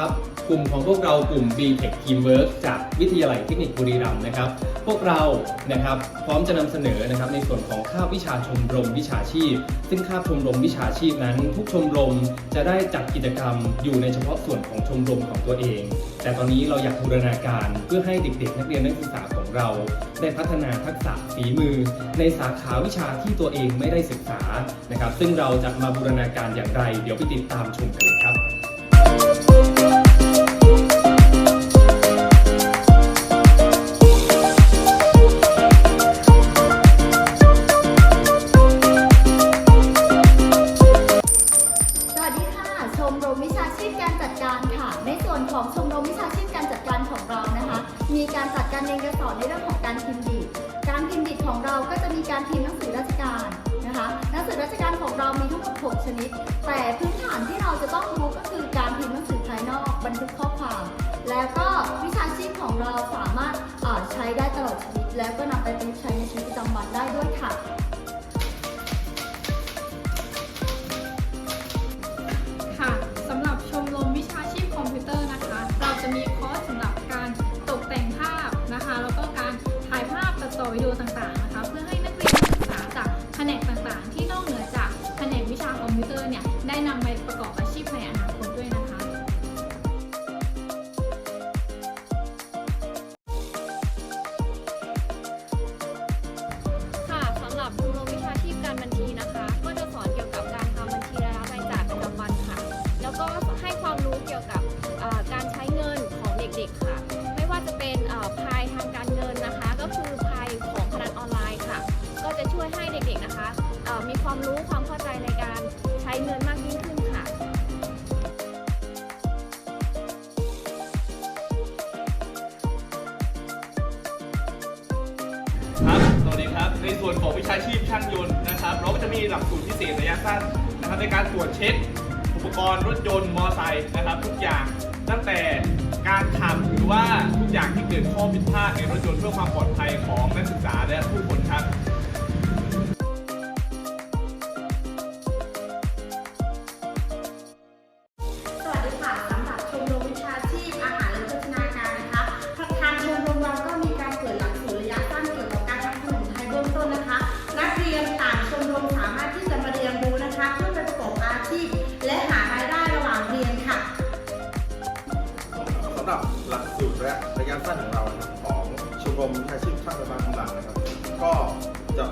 ครับ กลุ่มของพวกเรากลุ่ม BTech Teamwork จากวิทยาลัยเทคนิคบุรีรัมย์นะครับ พวกเรานะครับพร้อมจะนำเสนอนะครับในส่วนของคาบวิชาชมรมวิชาชีพ ซึ่งคาบชมรมวิชาชีพนั้น ทุกชมรมจะได้จัดกิจกรรมอยู่ในเฉพาะส่วนของชมรมของตัวเอง แต่ตอนนี้เราอยากบูรณาการเพื่อให้เด็กๆ นักเรียนนักศึกษาของเรา ได้พัฒนาทักษะฝีมือ ในสาขาวิชาที่ตัวเองไม่ได้ศึกษานะครับ ซึ่งเราจะมาบูรณาการอย่างไร เดี๋ยวไปติดตามชมกันเลยครับส มีการจัดการเรียนการสอนในเรื่องของการพิมพ์ดีการพิมพ์ดีของเราก็จะมีการพิมพ์หนังสือราชการนะคะหนังสือราชการของเรามีทั้งหมด6ชนิด แต่พื้นฐานที่เราจะต้องรู้ก็คือการพิมพ์หนังสือภายนอกบันทึกข้อความ แล้วก็วิชาชีพของเราสามารถใช้ได้ตลอดชีวิต แล้วก็นำไปประยุกต์ใช้ในชีวิตประจำวันได้ด้วยค่ะ วิดีโอต่างๆนะคะ เพื่อให้นักเรียนศึกษาจากแผนกต่างๆ ที่นอกเหนือจากแผนกวิชาคอมพิวเตอร์เนี่ยได้นำไปประกอบอาชีพในอนาคตด้วยนะคะค่ะสำหรับชมรมวิชาชีพการบัญชีน ด็กๆนะคะมีความรู้ความเข้าใจในการใช้เงินมากยิ่งขึ้นค่ะครับสวัสดีครับ ในส่วนของวิชาชีพช่างยนต์นะครับ เราก็จะมีหลักสูตรพิเศษระยะสั้นนะครับในการตรวจเช็คอุปกรณ์รถยนต์มอไซค์นะครับ ทุกอย่างตั้งแต่การขับหรือว่าทุกอย่างที่เกิดข้อผิดพลาดในรถยนต์เพื่อความปลอดภัย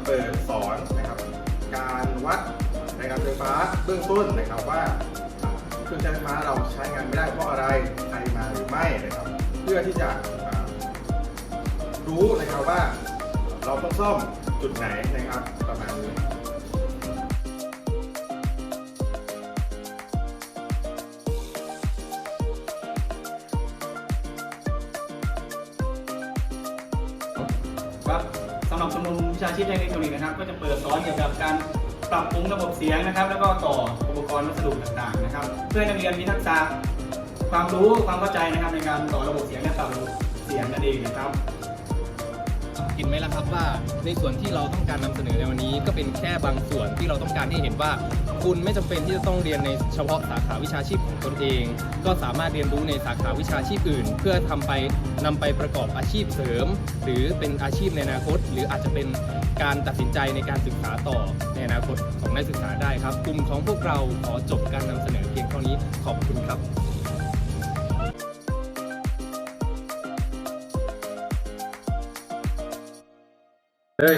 เปิดสอนนะครับ การวัดในการไฟฟ้าเบื้องต้นนะครับว่าเครื่องใช้ไฟฟ้าเราใช้งานไม่ได้เพราะอะไรใครมาหรือไม่นะครับ เพื่อที่จะรู้นะครับว่าเราต้องซ่อมจุดไหนนะครับประมาณนี้ครับำหรับชมรมวิชาชีพแจ้งอิเล็กทรอนิกส์นะครับ ก็จะเปิดสอนเกี่ยวกับการปรับปรุงระบบเสียงนะครับ แล้วก็ต่ออุปกรณ์วัสดุต่างๆนะครับ เพื่อให้นักเรียนมีทักษะความรู้ความเข้าใจนะครับในการต่อระบบเสียงและปรับระบบเสียงนั่นเองนะครับ เห็นไหมล่ะครับว่า ในส่วนที่เราต้องการนำเสนอในวันนี้ ก็เป็นแค่บางส่วนที่เราต้องการให้เห็นว่า คุณไม่จำเป็นที่จะต้องเรียนในเฉพาะสาขาวิชาชีพของตนเอง ก็สามารถเรียนรู้ในสาขาวิชาชีพอื่น เพื่อทำไปนำไปประกอบอาชีพเสริม หรือเป็นอาชีพในอนาคต หรืออาจจะเป็นการตัดสินใจในการศึกษาต่อในอนาคตของนักศึกษาได้ครับกลุ่มของพวกเราขอจบการนำเสนอเพียงเท่านี้ขอบคุณครับ เฮ้ย